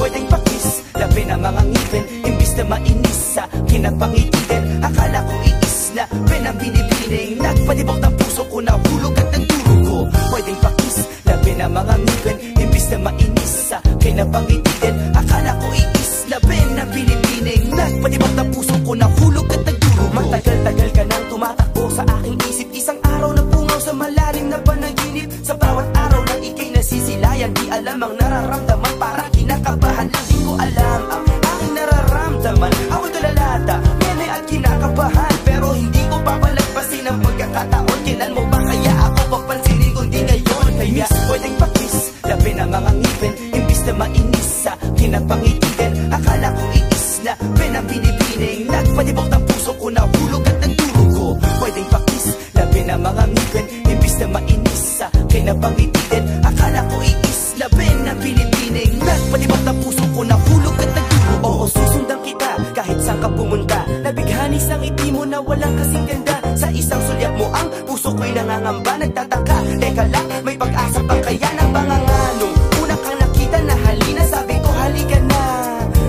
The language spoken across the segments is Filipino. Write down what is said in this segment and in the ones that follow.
pwedeng pakis. Labi na mga ngipin Imbis na mainis sa kinapangiti din Akala ko iis na pen ang binibining. Nagpalibok ng puso ko na hulog at ng dulo ko. Pwedeng pakis Labi na mga ngipin Imbis na mainis sa kinapangiti din Akala ko iis na pen ang binibining. Nagpalibok ng puso ko na hulog at ng dulo ko. Matagal-tagal ka nang tumatakbo sa aking isip. Isang araw na pungaw sa malalim na panaginip. Sa bawat araw na ikay nasisilayan Di alam ang nararamdaman. Para nararamdaman Ako'y tulalata Mene at kinakabahan Pero hindi ko papalagpasin ang pagkakataon. Kailan mo ba kaya ako papansinin Kundi ngayon? Kaya pwedeng pakis Labi na mga ngipin. Imbis na mainis sa kinapangiti din Akala ko iis na pen ang binibining Nagpalibok ng puso ko na hulog at ng dulo ko. Pwedeng pakis Labi na mga ngipin. Imbis na mainis sa kinapangiti din Akala ko iis na pen walang kasing ganda Sa isang sulyap mo ang puso ko'y nangangamba Nagtataka, teka lang, may pag-asa pa kaya ng panganganong Una kang nakita na halina, sabi ko halika na.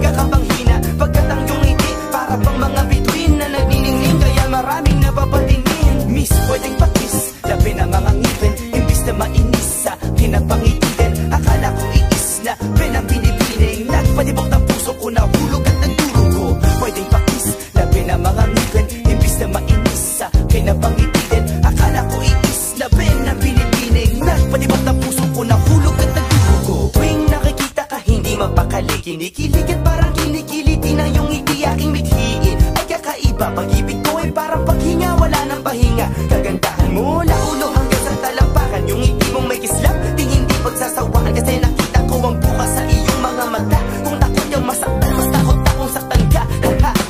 Kakapanghina, pagkat ang iyong ngiti Para pang mga bituin na nagniningning Kaya maraming napapatingin Miss, pwedeng pakis, labi na mga ngipin Imbis na mainis sa kinapangiti din. Akala ko iis na pen ang binibining Nagpalibok ng puso ko na Kinikilig at parang kinikiliti na yung ngiti aking mithiin. Ay kakaiba, pag-ibig ko ay parang paghinga Wala nang pahinga, kagandahan mo Laulo hanggang sa talampakan. Yung ngiti mong may kislap, di hindi pagsasawaan. Kasi nakita ko ang bukas sa iyong mga mata. Kung takot yung masaktan, mas takot akong saktan ka.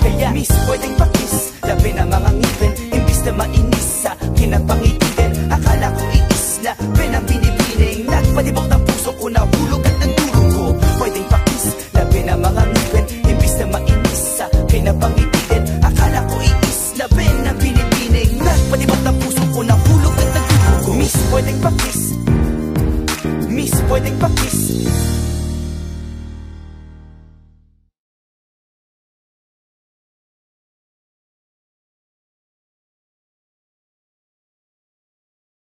Kaya miss, pwedeng pakis. Labi na mga ngipin, imbis na mainis sa kinapangiti sa kinapangiti din Akala ko iis na pen ang binibining Nagpalibok ng puso ko na hulog at ko Miss, pwedeng pakis Miss, pwedeng pakis